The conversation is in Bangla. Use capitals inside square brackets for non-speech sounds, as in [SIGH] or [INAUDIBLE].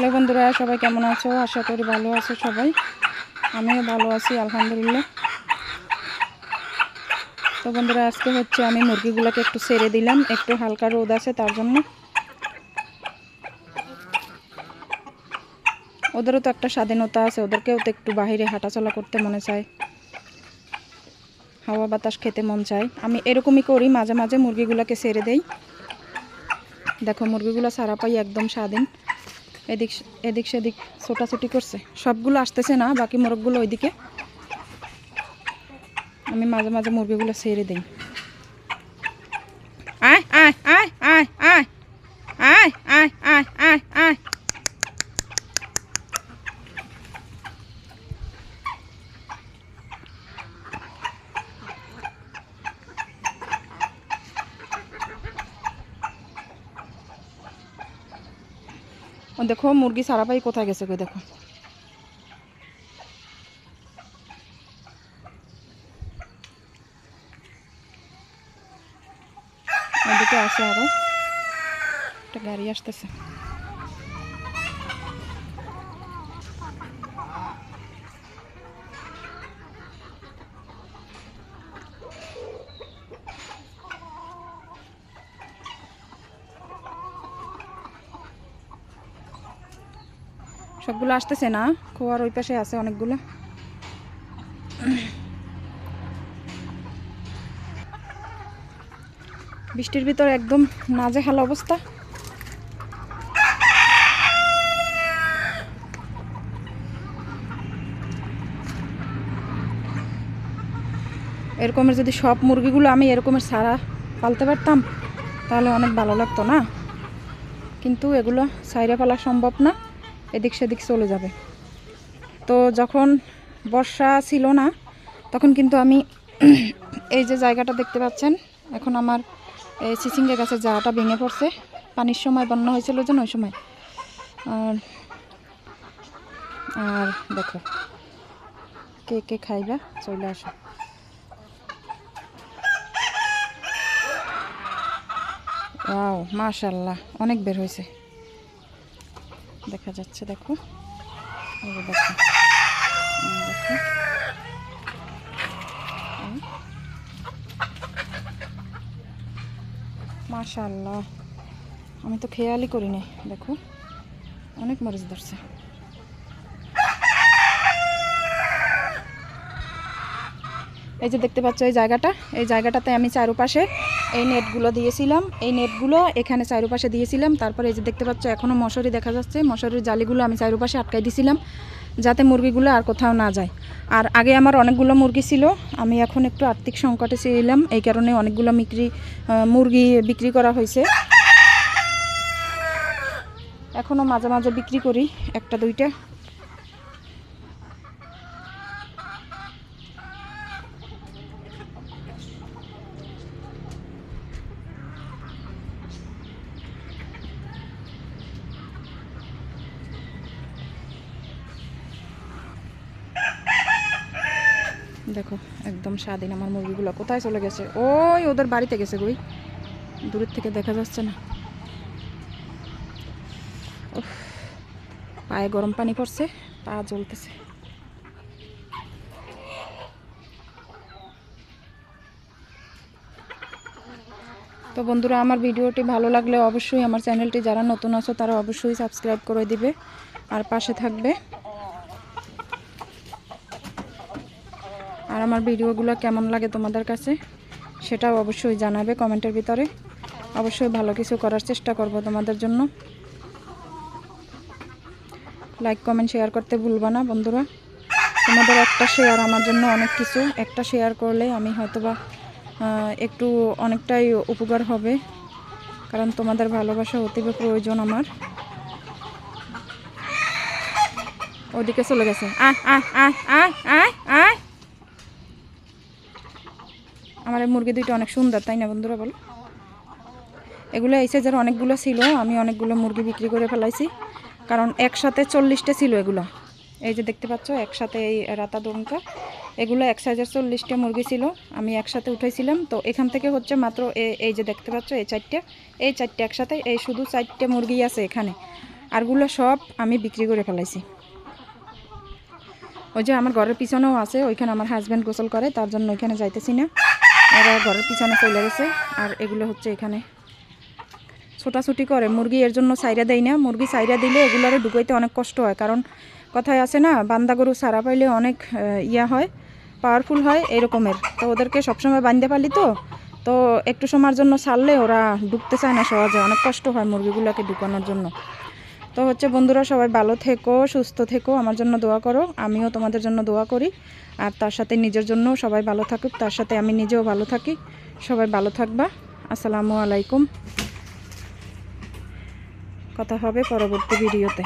হ্যালো বন্ধুরা, সবাই কেমন আছো? আশা করি ভালো আছো সবাই। আমিও ভালো আছি, আলহামদুলিল্লাহ। তো বন্ধুরা, আজকে হচ্ছে আমি মুরগিগুলোকে একটু সেরে দিলাম, একটু হালকা রোদ আছে তার জন্য। ওদেরও তো একটা স্বাধীনতা আছে, ওদেরকেও তো একটু বাইরে হাঁটাচলা করতে মনে চায়। হাওয়া বাতাস খেতে মন চায়। আমি এরকমই করি, মাঝে মাঝে মুরগিগুলোকে সেরে দেই। দেখো, মুরগিগুলো সারা পাই একদম স্বাধীন। এদিক এদিক সেদিক ছোটাছুটি করছে। সবগুলো আসতেছে না, বাকি মোরগগুলো ওইদিকে। আমি মাঝে মাঝে মুরগিগুলো ছেড়ে দিই। ও দেখো, মুরগি সারা পাই কোথায় গেছে কই দেখো। ওদিকে আছে আরও। একটা গাড়ি আসতেছে। সবগুলো আসতেছে না। খোয়ার ওই পাশে আছে অনেকগুলো। বৃষ্টির ভিতর একদম নাজেহাল অবস্থা। এরকমের যদি সব মুরগিগুলো আমি এরকমের সারা পালতে পারতাম, তাহলে অনেক ভালো লাগতো না। কিন্তু এগুলো সাইরে পালা সম্ভব না। এদিক সেদিক চলে যাবে। তো যখন বর্ষা ছিল না, তখন কিন্তু আমি [CLEARS THROAT] এই যে জায়গাটা দেখতে পাচ্ছেন, এখন আমার এই চিচিঙ্গে গাছের জায়গাটা ভেঙে পড়ছে। পানির সময় বন্যা হয়েছিল যেন ওই সময়। আর আর দেখো, কে কে খাইবা? চলে আসো। মাশাল্লাহ, অনেক বের হয়েছে। দেখা যাচ্ছে দেখো। দেখো। দেখো। আমি তো খেয়ালই করিনি দেখো। অনেক মরিচ ধরছে। এই যে দেখতে পাচ্ছ এই জায়গাটা, এই জায়গাটাতে আমি চারপাশে এই নেটগুলো দিয়েছিলাম। এই নেটগুলো এখানে চারপাশে দিয়েছিলাম। তারপরে এই যে দেখতে পাচ্ছ এখনও মশারি দেখা যাচ্ছে। মশারির জালিগুলো আমি চারপাশে আটকাই দিয়েছিলাম যাতে মুরগিগুলো আর কোথাও না যায়। আর আগে আমার অনেকগুলো মুরগি ছিল, আমি এখন একটু আর্থিক সংকটে ছিলাম, এই কারণে অনেকগুলো বিক্রি মুরগি বিক্রি করা হয়েছে। এখনও মাঝে মাঝে বিক্রি করি, একটা দুইটা। দেখো, একদম স্বাধীন আমার মুরগিগুলো কোথায় চলে গেছে? ওই ওদের বাড়িতে গেছে গই দূরের থেকে দেখা যাচ্ছে না। পায়ে গরম পানি পড়ছে, পা জ্বলতেছে। তো বন্ধুরা, আমার ভিডিওটি ভালো লাগলে অবশ্যই আমার চ্যানেলটি যারা নতুন আছো, তারা অবশ্যই সাবস্ক্রাইব করে দিবে আর পাশে থাকবে। আর আমার ভিডিওগুলো কেমন লাগে তোমাদের কাছে সেটাও অবশ্যই জানাবে কমেন্টের ভিতরে। অবশ্যই ভালো কিছু করার চেষ্টা করব তোমাদের জন্য। লাইক কমেন্ট শেয়ার করতে ভুলবা না বন্ধুরা। তোমাদের একটা শেয়ার আমার জন্য অনেক কিছু। একটা শেয়ার করলে আমি হয়তোবা আহ, একটু অনেকটাই উপকার হবে। কারণ তোমাদের ভালোবাসা অতীব প্রয়োজন আমার। ওদিকে চলে গেছে। আয় আয় আয় আয় আয় আয় আমার মুরগি দুইটা অনেক সুন্দর, তাই না বন্ধুরা বলো? এগুলো এই সাইজের অনেকগুলো ছিল, আমি অনেকগুলো মুরগি বিক্রি করে ফেলাইছি। কারণ একসাথে চল্লিশটা ছিল এগুলো। এই যে দেখতে পাচ্ছ, একসাথে এই রাতা দমকা এগুলো এক সাইজের চল্লিশটা মুরগি ছিল, আমি একসাথে উঠাইছিলাম। তো এখান থেকে হচ্ছে মাত্র এই যে দেখতে পাচ্ছ, এই চারটে এই চারটে একসাথে, এই শুধু চারটে মুরগি আছে এখানে। আরগুলো সব আমি বিক্রি করে ফেলাইছি। ওই যে আমার ঘরের পিছনেও আছে, ওইখানে আমার হাজব্যান্ড গোসল করে, তার জন্য ওইখানে যাইতেছি না। ওরা ঘরের পিছনে চলে গেছে আর এগুলো হচ্ছে এখানে। ছোটাছুটি করে। মুরগি এর জন্য সাইরা দেয় না। মুরগি সাইরা দিলে এগুলোরে ঢুকাইতে অনেক কষ্ট হয়। কারণ কথায় আছে না, বান্দা গরু সারা পাইলে অনেক ইয়া হয় পাওয়ারফুল হয় এরকমের। তো ওদেরকে সবসময় বাঁধতে পারলি তো। তো একটু সময়ের জন্য ছাড়লে ওরা ঢুকতে চায় না সহজে। অনেক কষ্ট হয় মুরগিগুলোকে ঢুকানোর জন্য। তো হচ্ছে বন্ধুরা, সবাই ভালো থেকো, সুস্থ থেকো, আমার জন্য দোয়া করো, আমিও তোমাদের জন্য দোয়া করি। আর তার সাথে নিজের জন্য সবাই ভালো থাকুক, তার সাথে আমি নিজেও ভালো থাকি। সবাই ভালো থাকবা। আসসালামু আলাইকুম। কথা হবে পরবর্তী ভিডিওতে।